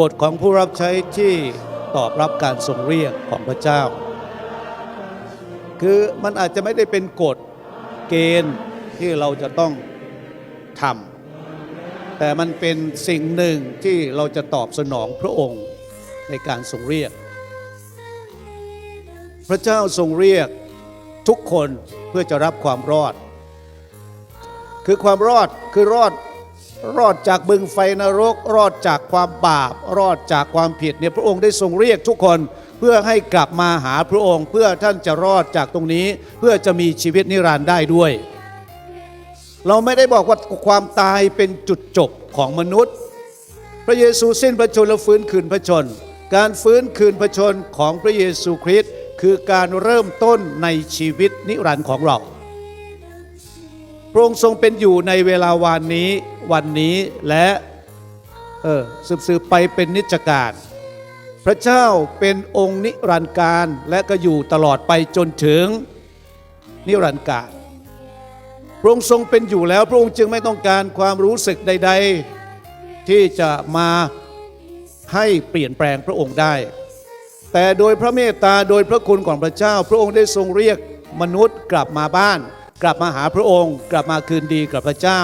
กฎของผู้รับใช้ที่ตอบรับการทรงเรียกของพระเจ้า คือมันอาจจะไม่ได้เป็นกฎเกณฑ์ที่เราจะต้องทำแต่มันเป็นสิ่งหนึ่งที่เราจะตอบสนองพระองค์ในการทรงเรียก พระเจ้าทรงเรียกทุกคนเพื่อจะรับความรอด คือความรอดคือรอด รอดจากบึงไฟนรก รอดจากความบาป รอดจากความผิดเนี่ยพระองค์ได้ทรงเรียกทุกคนเพื่อให้กลับมาหาพระองค์ เพื่อท่านจะรอดจากตรงนี้ เพื่อจะมีชีวิตนิรันดร์ได้ด้วย เราไม่ได้บอกว่าความตายเป็นจุดจบของมนุษย์ พระเยซูสิ้นพระชนม์และฟื้นคืนพระชนม์การฟื้นคืนพระชนม์ของพระเยซูคริสต์คือการเริ่มต้นในชีวิตนิรันดร์ของเรา ระองค์ทรงเป็นอยู่ในเวลาวานนี้วันนี้และเออสืบสืบไปเป็นนิจการพระเจ้าเป็นองค์นิรันดร์การและก็อยู่ตลอดไปจนถึงนิรันดร์การพระองค์ทรงเป็นอยู่แล้วพระองค์จึงไม่ต้องการความรู้สึกใด ๆ ที่จะมาให้เปลี่ยนแปลงพระองค์ได้ แต่โดยพระเมตตาโดยพระคุณของพระเจ้า พระองค์ได้ทรงเรียกมนุษย์กลับมาบ้าน กลับมาหาพระองค์ กลับมาคืนดีกับพระเจ้า